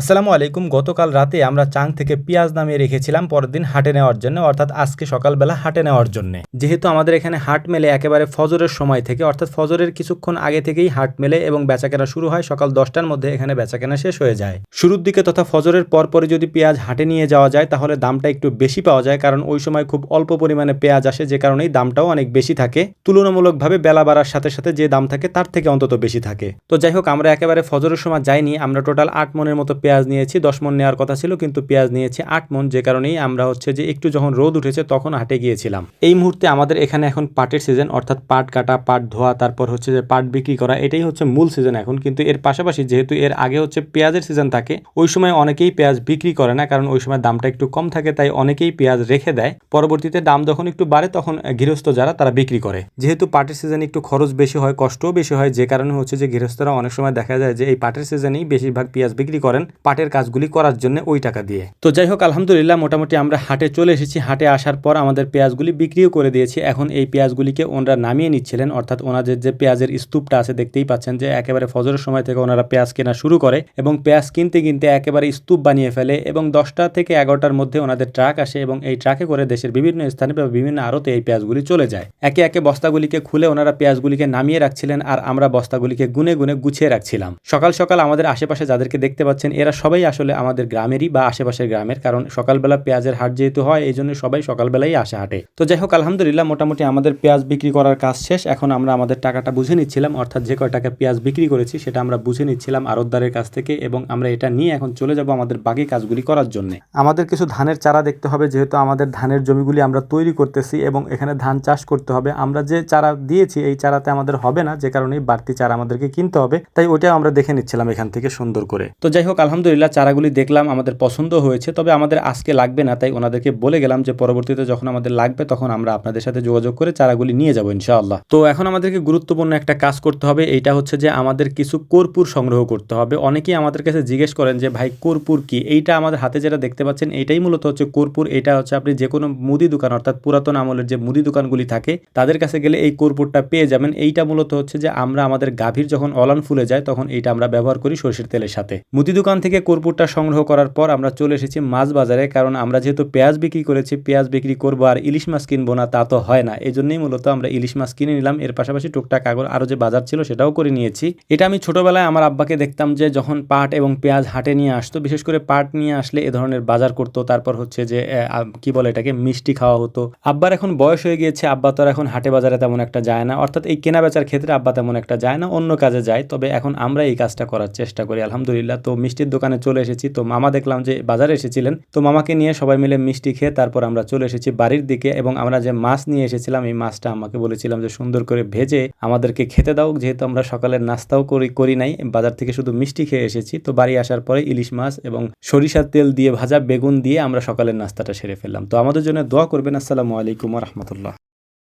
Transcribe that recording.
আসসালামু আলাইকুম। গতকাল রাতে আমরা চাং থেকে পেঁয়াজ নামিয়ে রেখেছিলাম, পরের দিন হাটে নেওয়ার জন্য, অর্থাৎ আজকে সকালবেলা হাটে নেওয়ার জন্য। যেহেতু আমাদের এখানে হাট মেলে একেবারে ফজরের সময় থেকে, অর্থাৎ ফজরের কিছুক্ষণ আগে থেকেই হাট মেলে এবং বেচাকেনা শুরু হয় সকাল দশটার মধ্যে এখানে বেচাকেনা শেষ হয়ে যায়। শুরুর দিকে তথা ফজরের পরপরই যদি পেঁয়াজ হাটে নিয়ে যাওয়া যায়, তাহলে দামটা একটু বেশি পাওয়া যায়, কারণ ওই সময় খুব অল্প পরিমাণে পেঁয়াজ আসে, যে কারণেই দামটাও অনেক বেশি থাকে। তুলনামূলকভাবে বেলা বাড়ার সাথে সাথে যে দাম থাকে, তার থেকে অন্তত বেশি থাকে। তো যাই হোক, আমরা একেবারে ফজরের সময় যাইনি, আমরা টোটাল আট মনের মতো পেঁয়াজ নিয়েছি, দশ মন নেওয়ার কথা ছিল, কিন্তু পেঁয়াজ নিয়েছি আট মন যে কারণেই আমরা হচ্ছে যে একটু যখন রোদ উঠেছে তখন হাটে গিয়েছিলাম। এই মুহূর্তে আমাদের এখানে এখন পাটের সিজন অর্থাৎ পাট কাটা, পাট ধোয়া, তারপর হচ্ছে যে পাট বিক্রি করা, এটাই হচ্ছে মূল সিজন এখন। কিন্তু এর পাশাপাশি যেহেতু এর আগে হচ্ছে পেঁয়াজের সিজন থাকে, ওই সময় অনেকেই পেঁয়াজ বিক্রি করে না, কারণ ওই সময় দামটা একটু কম থাকে, তাই অনেকেই পেঁয়াজ রেখে দেয়। পরবর্তীতে দাম যখন একটু বাড়ে, তখন গৃহস্থ যারা, তারা বিক্রি করে। যেহেতু পাটের সিজনে একটু খরচ বেশি হয়, কষ্টও বেশি হয়, যে কারণে হচ্ছে যে গৃহস্থরা অনেক সময় দেখা যায় যে এই পাটের সিজনেই বেশিরভাগ পেঁয়াজ বিক্রি করেন। পাটের কাজগুলি করার জন্য ওই টাকা দিয়ে। তো যাই হোক, আলহামদুলিল্লাহ, মোটামুটি আমরা হাটে চলে এসেছি। হাটে আসার পর আমাদের পেঁয়াজগুলি বিক্রিও করে দিয়েছি। এখন এই পেঁয়াজগুলিকে ওনারা নামিয়ে নিচ্ছিলেন। অর্থাৎ ওনাদের যে পেঁয়াজের স্তূপটা আছে, দেখতেই পাচ্ছেন যে একেবারে ফজরের সময় থেকে ওনারা পেঁয়াজ কেনা শুরু করে এবং পেঁয়াজ কিনতে কিনতে একেবারে স্তূপ বানিয়ে ফেলে এবং দশটা থেকে এগারোটার মধ্যে ওনাদের ট্রাক আসে এবং এই ট্রাকে করে দেশের বিভিন্ন স্থানে বা বিভিন্ন আড়তে এই পেঁয়াজগুলি চলে যায়। একে একে বস্তাগুলিকে খুলে ওনারা পেঁয়াজগুলিকে নামিয়ে রাখছিলেন আর আমরা বস্তাগুলিকে গুনে গুনে গুছিয়ে রাখছিলাম। সকাল সকাল আমাদের আশেপাশে যাদেরকে দেখতে পাচ্ছেন এরা সবাই আসলে আমাদের গ্রামেরই বা আশেপাশের গ্রামের, কারণ সকালবেলা পেঁয়াজের হাট যেহেতু হয়, এই জন্য সবাই সকালবেলাই আসে হাটে। তো যাই হোক, আলহামদুলিল্লাহ মোটামুটি আমাদের পেঁয়াজ বিক্রি করার কাজ শেষ। এখন আমরা আমাদের টাকাটা বুঝে নিচ্ছিলাম, অর্থাৎ যে কয় টাকা পেঁয়াজ বিক্রি করেছি সেটা আমরা বুঝে নিচ্ছিলাম আরতদারের কাছ থেকে এবং আমরা এটা নিয়ে এখন চলে যাব আমাদের বাকি কাজগুলি করার জন্য। আমাদের কিছু ধানের চারা দেখতে হবে, যেহেতু আমাদের ধানের জমিগুলি আমরা তৈরি করতেছি এবং এখানে ধান চাষ করতে হবে। আমরা যে চারা দিয়েছি, এই চারাতে আমাদের হবে না, যে কারণে বাড়তি চারা আমাদেরকে কিনতে হবে। তাই ওইটাও আমরা দেখে নিচ্ছিলাম এখান থেকে সুন্দর করে। তো যাই হোক আলহামদুলিল্লাহ চারাগুলি দেখলাম, আমাদের পছন্দ হয়েছে, তবে আমাদের আজকে লাগবে না, তাই ওনাদেরকে বলে গেলাম যে পরবর্তীতে যখন আমাদের লাগবে তখন আমরা আপনাদের সাথে যোগাযোগ করে চারাগুলি নিয়ে যাব ইনশাআল্লাহ। তো এখন আমাদেরকে গুরুত্বপূর্ণ একটা কাজ করতে হবে, এইটা হচ্ছে যে আমাদের কিছু কর্পূর সংগ্রহ করতে হবে। অনেকেই আমাদের কাছে জিজ্ঞেস করেন যে, ভাই, কর্পূর কি? এইটা আমাদের হাতে যেটা দেখতে পাচ্ছেন এটাই মূলত হচ্ছে কর্পূর, এটা হচ্ছে আপনি যে কোনো মুদি দোকান, অর্থাৎ পুরাতন আমলের যে মুদি দোকানগুলি থাকে, তাদের কাছে গেলে এই কর্পূরটা পেয়ে যাবেন। এইটা মূলত হচ্ছে যে আমরা আমাদের গাভীর যখন অলান ফুলে যায়, তখন এইটা আমরা ব্যবহার করি সরষের তেলের সাথে। মুদি দোকান থেকে কর্পূরটা সংগ্রহ করার পর আমরা চলে এসেছি মাছ বাজারে, কারণ আমরা যেহেতু পেঁয়াজ বিক্রি করেছি, পেঁয়াজ বিক্রি করব আর ইলিশ মাছ কিনবো না, তা তো হয় না। এই জন্যই মূলত আমরা ইলিশ মাছ কিনে নিলাম। এর পাশাপাশি টুকটাক আগর আরও যে বাজার ছিল সেটাও করে নিয়েছি। এটা আমি ছোটবেলায় আমার আব্বাকে দেখতাম যে যখন পাট এবং পেঁয়াজ হাটে নিয়ে আসতো, বিশেষ করে পাট নিয়ে আসলে এ ধরনের বাজার করতো। তারপর হচ্ছে যে কি বলে এটাকে, মিষ্টি খাওয়া হতো। আব্বার এখন বয়স হয়ে গিয়েছে, আব্বা তো এখন হাটে বাজারে তেমন একটা যায় না। অর্থাৎ এই কেনা বেচার ক্ষেত্রে আব্বা তেমন একটা যায় না, অন্য কাজে যায়। তবে এখন আমরা এই কাজটা করার চেষ্টা করি, আলহামদুলিল্লাহ। তো মিষ্টির দোকানে চলে এসেছি। তো মামা দেখলাম যে বাজারে এসেছিলেন। তো মামাকে নিয়ে সবাই মিলে মিষ্টি খেয়ে তারপর আমরা চলে এসেছি বাড়ির দিকে এবং আমরা যে মাছ নিয়ে এসেছিলাম, এই মাছটা আমাকে বলেছিলাম যে সুন্দর করে ভেজে আমাদেরকে খেতে দাও। যেহেতু আমরা সকালের নাস্তাও করি করি নাই, বাজার থেকে শুধু মিষ্টি খেয়ে এসেছি। তো বাড়ি আসার পরে ইলিশ মাছ এবং সরিষার তেল দিয়ে ভাজা বেগুন দিয়ে আমরা সকালের নাস্তাটা সেরে ফেললাম। তো আমাদের জন্য দোয়া করবেন। আসসালামু আলাইকুম রহমতুল্লাহ।